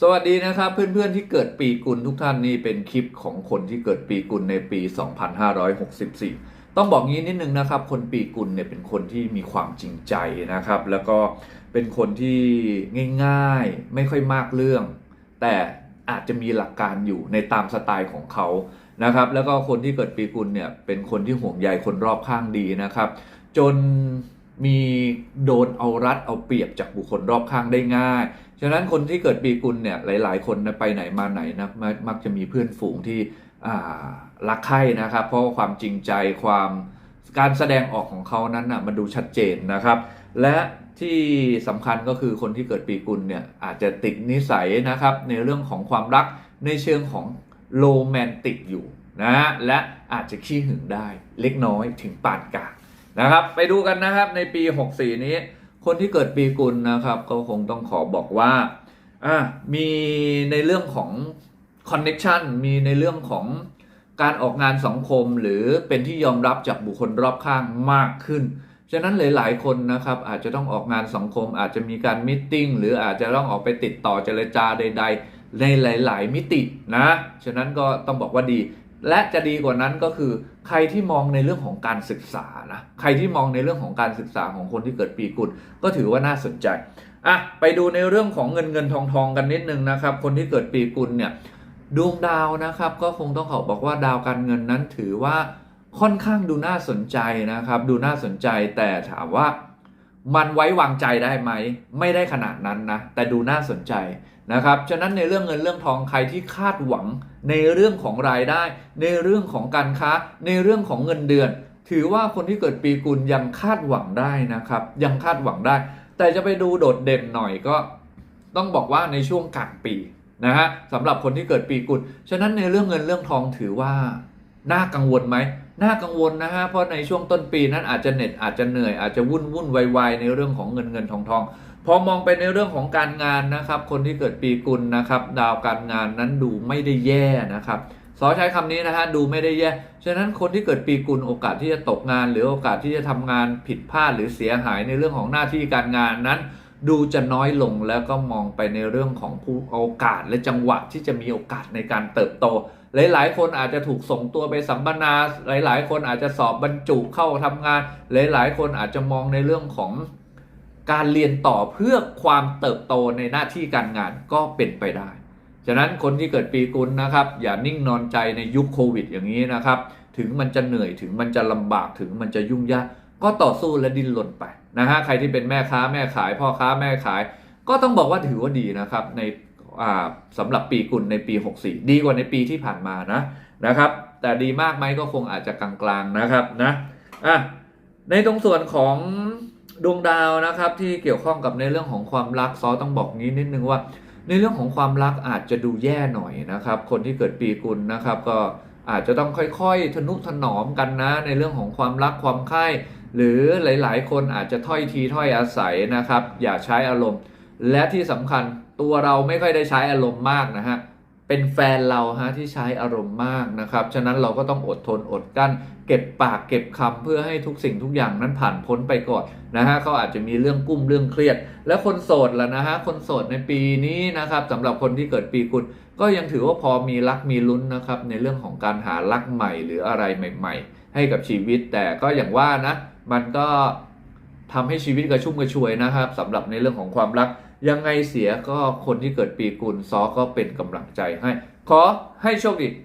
สวัสดีนะครับเพื่อนๆที่เกิดปีกุลทุกท่านนี่เป็นคลิปของคนที่เกิดปีกุลในปี 2564 ต้องบอกงี้นิดนึงนะครับ คนปีกุลเนี่ยเป็นคนที่มีความจริงใจนะครับ แล้วก็เป็นคนที่ง่ายๆไม่ค่อยมากเรื่อง แต่อาจจะมีหลักการอยู่ในตามสไตล์ของเขานะครับ แล้วก็คนที่เกิดปีกุลเนี่ยเป็นคนที่ห่วงใยคนรอบข้างดีนะครับ จน มีโดนเอารัดเอาเปรียบจากบุคคลรอบข้างได้ง่าย ฉะนั้นคนที่เกิดปีกุลเนี่ยหลาย ๆ คนนะไปไหนมาไหนนะมักมักจะมีเพื่อนฝูงที่รักใคร่นะครับ เพราะความจริงใจความการแสดงออกของเขานั้นนะมันดูชัดเจนนะครับ และที่สำคัญก็คือคนที่เกิดปีกุลเนี่ยอาจจะติดนิสัยนะครับในเรื่องของความรักในเชิงของโรแมนติกอยู่นะฮะและอาจจะขี้หึงได้เล็กน้อยถึงปานกลาง นะครับ ไปดูกันนะครับในปี 64 นี้ คนที่เกิดปีกุลนะครับ ก็คงต้องขอบอกว่าอะมีในเรื่องของคอนเน็ชันมีในเรื่องของการออกงานสังคมหรือเป็นที่ยอมรับจากบุคคลรอบข้างมากขึ้น ฉะนั้นหลาย ๆ คนนะครับ อาจจะต้องออกงานสังคม อาจจะมีการมิทติ้งหรืออาจจะต้องออกไปติดต่อเจรจาใด ๆ ในหลาย ๆ มิตินะ ฉะนั้นก็ต้องบอกว่าดี และจะดีกว่านั้นก็คือ ใครที่มองในเรื่องของการศึกษานะใครที่มองในเรื่องของการศึกษาของคนที่เกิดปีกุลก็ถือว่าน่าสนใจอะไปดูในเรื่องของเงินเงินทองทองกันนิดนึงนะครับ คนที่เกิดปีกุลเนี่ยดวงดาวนะครับ ก็คงต้องขอบอกว่าดาวการเงินนั้นถือว่าค่อนข้างดูน่าสนใจนะครับ ดูน่าสนใจแต่ถามว่ามันไว้วางใจได้ไหม ไม่ได้ขนาดนั้นนะ แต่ดูน่าสนใจ นะครับ ฉะนั้นในเรื่องเงินเรื่องทองใครที่คาดหวังในเรื่องของรายได้ ในเรื่องของการค้า ในเรื่องของเงินเดือน ถือว่าคนที่เกิดปีกุลยังคาดหวังได้นะครับ ยังคาดหวังได้ แต่จะไปดูโดดเด่นหน่อยก็ต้องบอกว่าในช่วงกลางปีนะฮะสำหรับคนที่เกิดปีกุล ฉะนั้นในเรื่องเงินเรื่องทองถือว่าน่ากังวลไหมน่ากังวลนะฮะเพราะในช่วงต้นปีนั้นอาจจะเหน็ดอาจจะเหนื่อยอาจจะวุ่นวุ่นวายวายในเรื่องของเงินเงินทองทอง พอมองไปในเรื่องของการงานนะครับ คนที่เกิดปีกุลนะครับ ดาวการงานนั้นดูไม่ได้แย่นะครับสอใช้คำนี้นะฮะดูไม่ได้แย่ ฉะนั้นคนที่เกิดปีกุลโอกาสที่จะตกงาน หรือโอกาสที่จะทำงานผิดพลาดหรือเสียหายในเรื่องของหน้าที่การงานนั้น ดูจะน้อยลงแล้วก็มองไปในเรื่องของผู้โอกาสและจังหวะที่จะมีโอกาสในการเติบโต หลาย ๆ คนอาจจะถูกส่งตัวไปสัมมนา หลาย ๆ คนอาจจะสอบบรรจุเข้าทำงาน หลาย ๆ คนอาจจะมองในเรื่องของ การเรียนต่อเพื่อความเติบโตในหน้าที่การงานก็เป็นไปได้ ฉะนั้นคนที่เกิดปีกุลนะครับ อย่านิ่งนอนใจในยุคโควิดอย่างนี้นะครับ ถึงมันจะเหนื่อยถึงมันจะลำบากถึงมันจะยุ่งยาก ก็ต่อสู้และดิ้นรนไปนะฮะใครที่เป็นแม่ค้าแม่ขาย พ่อค้าแม่ขาย ก็ต้องบอกว่าถือว่าดีนะครับในอ่าสำหรับปีกุลในปี 64 ดีกว่าในปีที่ผ่านมานะนะครับ แต่ดีมากไหมก็คงอาจจะกลางๆนะครับนะอะในตรงส่วนของ ดวงดาวนะครับที่เกี่ยวข้องกับในเรื่องของความรักซอต้องบอกงี้นิดนึงว่า ในเรื่องของความรักอาจจะดูแย่หน่อยนะครับ คนที่เกิดปีกุลนะครับ ก็อาจจะต้องค่อยๆ ทนุถนอมกันนะ ในเรื่องของความรักความใคร่หรือหลายๆ คนอาจจะถ้อยทีถ้อยอาศัยนะครับ อย่าใช้อารมณ์ และที่สำคัญตัวเราไม่ค่อยได้ใช้อารมณ์มากนะฮะ เป็นแฟนเราฮะที่ใช้อารมณ์มากนะครับ ฉะนั้นเราก็ต้องอดทนอดกั้น เก็บปากเก็บคำเพื่อให้ทุกสิ่งทุกอย่างนั้นผ่านพ้นไปก่อนนะฮะเขาอาจจะมีเรื่องกุ้มเรื่องเครียด แล้วคนโสดล่ะนะฮะคนโสดในปีนี้นะครับสำหรับคนที่เกิดปีกุลก็ยังถือว่าพอมีรักมีลุ้นนะครับในเรื่องของการหารักใหม่หรืออะไรใหม่ ๆ ให้กับชีวิตแต่ก็อย่างว่านะมันก็ ทำให้ชีวิตกระชุ่มกระชวยนะครับสำหรับในเรื่องของความรัก ยังไงเสียก็คนที่เกิดปีกุลซอก็เป็นกำลังใจให้ ขอให้โชคดี